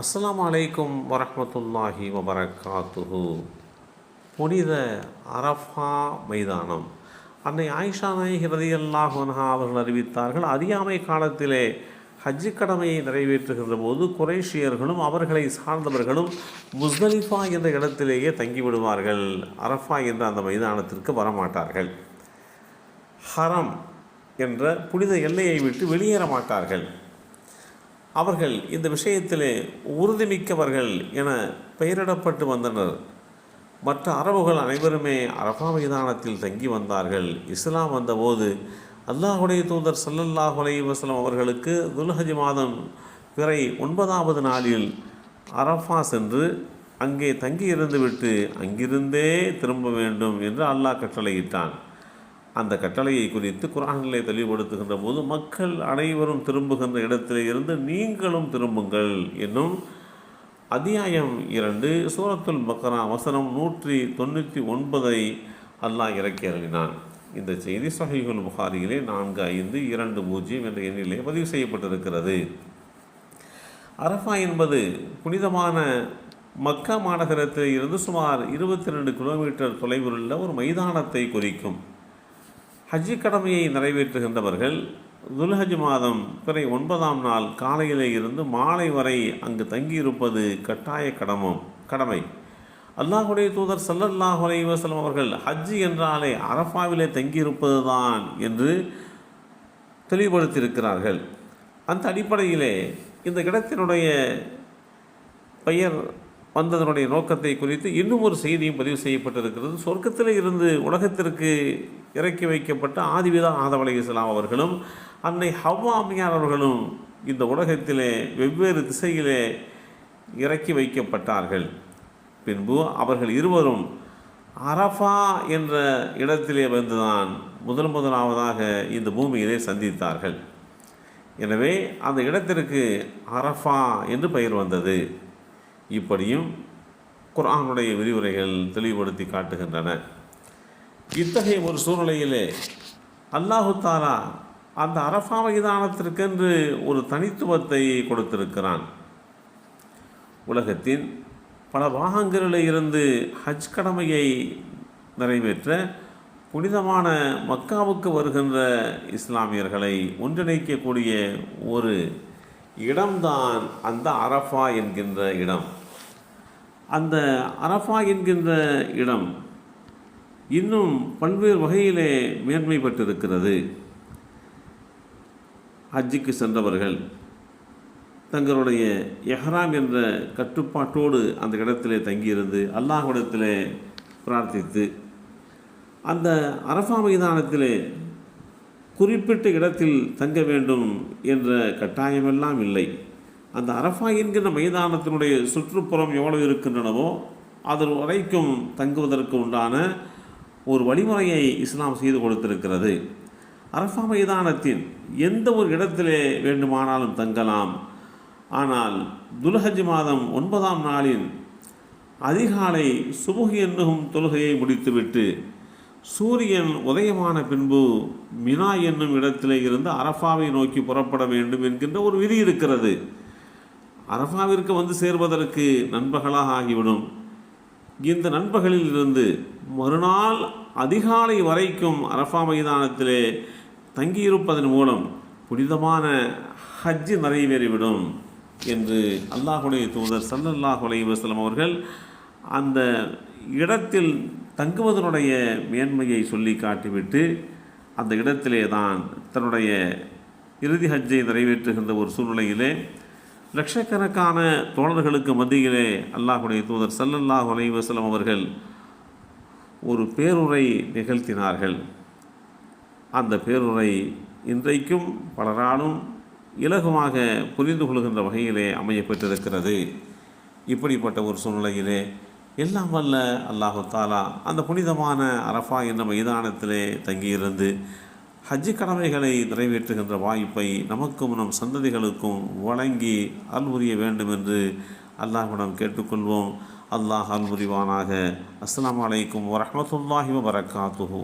அஸ்லாம் அலைக்கும் வரமத்துல்லாஹி வபரகாத்துஹு. புனித அரஃபா மைதானம். அன்னை ஆயிஷா நாயகி ரதி அன்ஹா அவர்கள் அறிவித்தார்கள் அறியாமை காலத்திலே ஹஜ்ஜு கடமையை நிறைவேற்றுகின்ற போது குறைஷியர்களும் அவர்களை சார்ந்தவர்களும் முஸ்தலிஃபா என்ற இடத்திலேயே தங்கிவிடுவார்கள். அரஃபா என்ற அந்த மைதானத்திற்கு வரமாட்டார்கள். ஹரம் என்ற புனித எல்லையை விட்டு வெளியேற மாட்டார்கள். அவர்கள் இந்த விஷயத்திலே உறுதிமிக்கவர்கள் என பெயரிடப்பட்டு வந்தனர். மற்ற அரபுகள் அனைவருமே அரபா மைதானத்தில் தங்கி வந்தார்கள். இஸ்லாம் வந்தபோது அல்லாஹுடைய தூதர் சல்லல்லாஹ் அலைஹி அவர்களுக்கு துல்ஹஜ் மாதம் பிறை ஒன்பதாவது நாளில் அரஃபா சென்று அங்கே தங்கி இருந்துவிட்டு அங்கிருந்தே திரும்ப வேண்டும் என்று அல்லாஹ் கட்டளையிட்டான். அந்த கட்டளையை குறித்து குரானிலே தெளிவுபடுத்துகின்ற போது மக்கள் அனைவரும் திரும்புகின்ற இடத்திலே இருந்து நீங்களும் திரும்புங்கள் என்னும் அத்தியாயம் இரண்டு சூரத்துல் பக்ரா வசனம் நூற்றி தொண்ணூற்றி ஒன்பதை அல்லாஹ் இறக்கி அருளினான். இந்த செய்தி சஹீஹுல் புகாரியிலே நான்கு ஐந்து இரண்டு பூஜ்ஜியம் என்ற எண்ணிலே பதிவு செய்யப்பட்டிருக்கிறது. அரஃபா என்பது புனிதமான மக்கா மாநகரத்தில் இருந்து சுமார் இருபத்தி ரெண்டு கிலோமீட்டர் தொலைவில் உள்ள ஒரு மைதானத்தை குறிக்கும். ஹஜ்ஜி கடமையை நிறைவேற்றுகின்றவர்கள் துல்ஹஜ் மாதம் பிறை ஒன்பதாம் நாள் காலையிலே இருந்து மாலை வரை அங்கு தங்கியிருப்பது கட்டாய கடமம் கடமை. அல்லாஹுடைய தூதர் சல்லல்லாஹு அலைவாசலம் அவர்கள் ஹஜ்ஜி என்றாலே அரஃபாவிலே தங்கியிருப்பது தான் என்று தெளிவுபடுத்தியிருக்கிறார்கள். அந்த அடிப்படையிலே இந்த இடத்தினுடைய பெயர் வந்ததனுடைய நோக்கத்தை குறித்து இன்னும் ஒரு செய்தியும் பதிவு செய்யப்பட்டிருக்கிறது. சொர்க்கத்தில் இருந்து உலகத்திற்கு இறக்கி வைக்கப்பட்ட ஆதிவிதா ஆதவளை இஸ்லாம் அவர்களும் அன்னை ஹவ்வா அம்மையார் அவர்களும் இந்த உலகத்திலே வெவ்வேறு திசையிலே இறக்கி வைக்கப்பட்டார்கள். பின்பு அவர்கள் இருவரும் அரஃபா என்ற இடத்திலே வந்துதான் முதல் முதலாவதாக இந்த பூமியிலே சந்தித்தார்கள். எனவே அந்த இடத்திற்கு அரஃபா என்று பெயர் வந்தது. இப்படியும் குர்ஆனுடைய விரிவுரைகள் தெளிவுபடுத்தி காட்டுகின்றன. இத்தகைய ஒரு சூழ்நிலையிலே அல்லாஹுத்தாலா அந்த அரஃபா மைதானத்திற்கென்று ஒரு தனித்துவத்தை கொடுத்திருக்கிறான். உலகத்தின் பல பாகங்களில் இருந்து ஹஜ் கடமையை நிறைவேற்ற புனிதமான மக்காவுக்கு வருகின்ற இஸ்லாமியர்களை ஒன்றிணைக்கக்கூடிய ஒரு இடம்தான் அந்த அரஃபா என்கின்ற இடம். அந்த அரஃபா என்கின்ற இடம் இன்னும் பல்வேறு வகையிலே மேன்மை பெற்றிருக்கிறது. ஹஜ்ஜுக்கு சென்றவர்கள் தங்களுடைய எஹ்ராம் என்ற கட்டுப்பாட்டோடு அந்த இடத்திலே தங்கியிருந்து அல்லாஹ்விடத்திலே பிரார்த்தித்து அந்த அரஃபா மைதானத்திலே குறிப்பிட்ட இடத்தில் தங்க வேண்டும் என்ற கட்டாயமெல்லாம் இல்லை. அந்த அரஃபா என்கிற மைதானத்தினுடைய சுற்றுப்புறம் எவ்வளவு இருக்கின்றனவோ அதன் வரைக்கும் தங்குவதற்கு உண்டான ஒரு வழிமுறையை இஸ்லாம் செய்து கொடுத்திருக்கிறது. அரஃபா மைதானத்தின் எந்த ஒரு இடத்திலே வேண்டுமானாலும் தங்கலாம். ஆனால் துல்ஹஜ் மாதம் ஒன்பதாம் நாளின் அதிகாலை சுபுகி என்னும் தொழுகையை முடித்துவிட்டு சூரியன் உதயமான பின்பு மினா என்னும் இடத்திலே இருந்து அரஃபாவை நோக்கி புறப்பட வேண்டும் என்கின்ற ஒரு விதி இருக்கிறது. அரஃபாவிற்கு வந்து சேர்வதற்கு நண்பகலாக ஆகிவிடும். இந்த நண்பகலில் இருந்து மறுநாள் அதிகாலை வரைக்கும் அரஃபா மைதானத்திலே தங்கியிருப்பதன் மூலம் புனிதமான ஹஜ்ஜு நிறைவேறிவிடும் என்று அல்லாஹுடைய தூதர் சல்லல்லாஹ் அலைஹி அவர்கள் அந்த இடத்தில் தங்குவதனுடைய மேன்மையை சொல்லி காட்டிவிட்டு அந்த இடத்திலே தான் தன்னுடைய இறுதி ஹஜ்ஜை நிறைவேற்றுகின்ற ஒரு சூழ்நிலையிலே லட்சக்கணக்கான தோழர்களுக்கு மத்தியிலே அல்லாஹுடைய தூதர் சல்லல்லாஹ் அலைஹி அவர்கள் ஒரு பேருரை நிகழ்த்தினார்கள். அந்த பேருரை இன்றைக்கும் பலராலும் இலகுவாக புரிந்து கொள்கின்ற வகையிலே அமையப்பெற்றிருக்கிறது இப்படிப்பட்ட ஒரு சூழ்நிலையிலே எல்லாம் வல்ல அல்லாஹு தாலா அந்த புனிதமான அரஃபா என்ற மைதானத்திலே தங்கியிருந்து ஹஜ்ஜி கடமைகளை நிறைவேற்றுகின்ற வாய்ப்பை நமக்கும் நம் சந்ததிகளுக்கும் வழங்கி அல்புரிய வேண்டும் என்று அல்லாஹ்விடம் கேட்டுக்கொள்வோம். அல்லாஹ் அல்புரிவானாக அஸ்லாம் அலைக்கும் வரமத்துல்லாஹி வபரகாத்துஹு.